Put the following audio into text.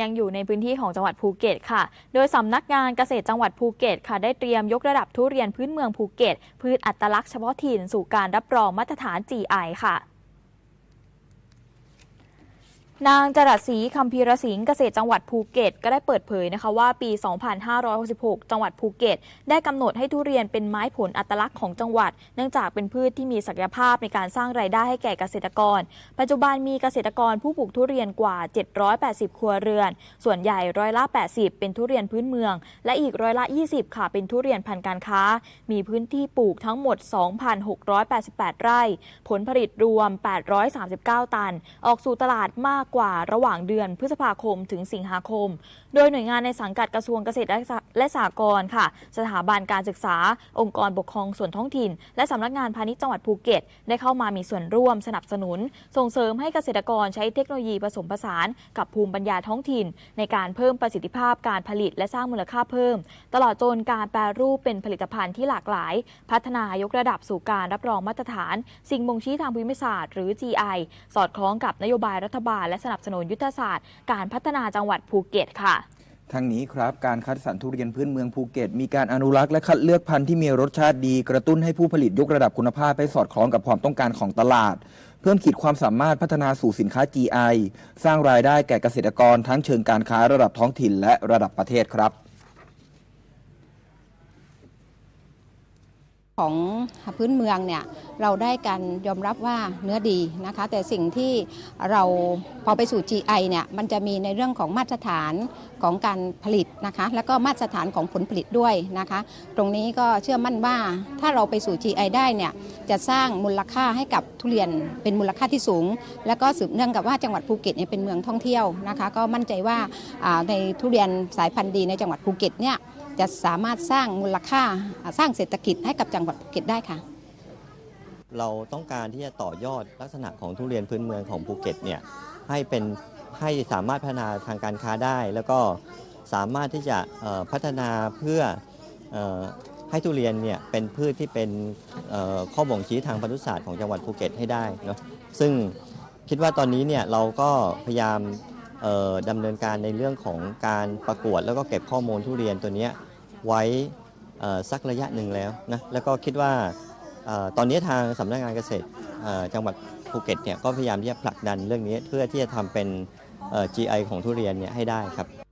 ยังอยู่ในพื้นที่ของจังหวัดภูเก็ตค่ะ โดยสำนักงานเกษตรจังหวัดภูเก็ตค่ะ ได้เตรียมยกระดับทุเรียนพื้นเมืองภูเก็ต พืชอัตลักษณ์เฉพาะถิ่นสู่การรับรองมาตรฐาน GI ค่ะ นางจรัสศรีคำพีรสิงห์เกษตรจังหวัดภูเก็ต ก็ได้เปิดเผยนะคะว่าปี 2566 จังหวัดภูเก็ต ได้กำหนดให้ทุเรียนเป็นไม้ผลอัตลักษณ์ของจังหวัด เนื่องจากเป็นพืชที่มีศักยภาพในการสร้างรายได้ให้แก่เกษตรกร ปัจจุบันมีเกษตรกรผู้ปลูกทุเรียนกว่า 780 ครัวเรือน ส่วนใหญ่ร้อยละ 80 เป็นทุเรียนพื้นเมือง และอีกร้อยละ 20 ค่ะเป็นทุเรียนพันธุ์การค้า มีพื้นที่ปลูกทั้งหมด 2,688 ไร่ ผลผลิตรวม 839 ตัน ออกสู่ตลาดมากกว่าระหว่างเดือนพฤษภาคมถึงสิงหาคม โดยหน่วยงานในสังกัดกระทรวงเกษตรและสหและสหกรณ์ค่ะ สถาบันการศึกษา องค์กรปกครองส่วนท้องถิ่น และสำนักงานพาณิชย์จังหวัดภูเก็ต ได้เข้ามามีส่วนร่วมสนับสนุน ส่งเสริมให้เกษตรกรใช้เทคโนโลยีผสมผสาน กับภูมิปัญญาท้องถิ่น ในการเพิ่มประสิทธิภาพการผลิตและสร้างมูลค่าเพิ่ม ตลอดจนการแปรรูปเป็นผลิตภัณฑ์ที่หลากหลาย พัฒนายกระดับสู่การรับรองมาตรฐาน สิ่งบ่งชี้ทางภูมิศาสตร์หรือ GI สอดคล้องกับนโยบายรัฐบาลและสนับสนุนยุทธศาสตร์ การพัฒนาจังหวัดภูเก็ตค่ะทั้งนี้ครับการคัดสรรทุเรียนพื้นเมืองภูเก็ต มีการอนุรักษ์และคัดเลือกพันธุ์ที่มีรสชาติดี กระตุ้นให้ผู้ผลิตยกระดับคุณภาพให้สอดคล้องกับความต้องการของตลาด เพิ่มขีดความสามารถพัฒนาสู่สินค้า GI สร้างรายได้แก่เกษตรกรทั้งเชิงการค้าระดับท้องถิ่นและระดับประเทศครับ ของพื้นเมืองเนี่ยเราได้การยอมรับว่าเนื้อดีนะคะ แต่สิ่งที่เราพอไปสู่ GI เนี่ยมันจะมีในเรื่องของมาตรฐานของการผลิตนะคะ แล้วก็มาตรฐานของผลผลิตด้วยนะคะ ตรงนี้ก็เชื่อมั่นว่าถ้าเราไปสู่ GI ได้เนี่ยจะสร้างมูลค่าให้กับทุเรียนเป็นมูลค่าที่สูง แล้วก็สืบเนื่องกับว่าจังหวัดภูเก็ตเนี่ยเป็นเมืองท่องเที่ยวนะคะ ก็มั่นใจว่าอ่าในทุเรียนสายพันธุ์ดีในจังหวัดภูเก็ตเนี่ย จะสามารถสร้างมูลค่าสร้างเศรษฐกิจให้กับจังหวัดภูเก็ตได้ค่ะ เราต้องการที่จะต่อยอดลักษณะของทุเรียนพื้นเมืองของภูเก็ตเนี่ยให้เป็นให้สามารถพัฒนาทางการค้าได้ แล้วก็สามารถที่จะพัฒนาเพื่ออให้ทุเรียนเนี่ยเป็นพืชที่เป็นข้อบ่งชี้ทางพันธุศาสตร์ของจังหวัดภูเก็ตให้ได้เนาะซึ่งคิดว่าตอนนี้เนี่ยเราก็พยายาม ดำเนินการในเรื่องของการประกวดแล้วก็เก็บข้อมูลทุเรียนตัวนี้ไว้สักระยะหนึ่งแล้วนะแล้วก็คิดว่าออตอนนี้ทางสำนักงานเกษตรจังหวัดภูเก็ตเนี่ยก็พยายามที่จะผลักดันเรื่องนี้เพื่อที่จะทำเป็นเอ่อ GI ของทุเรียนเนี่ยให้ได้ครับ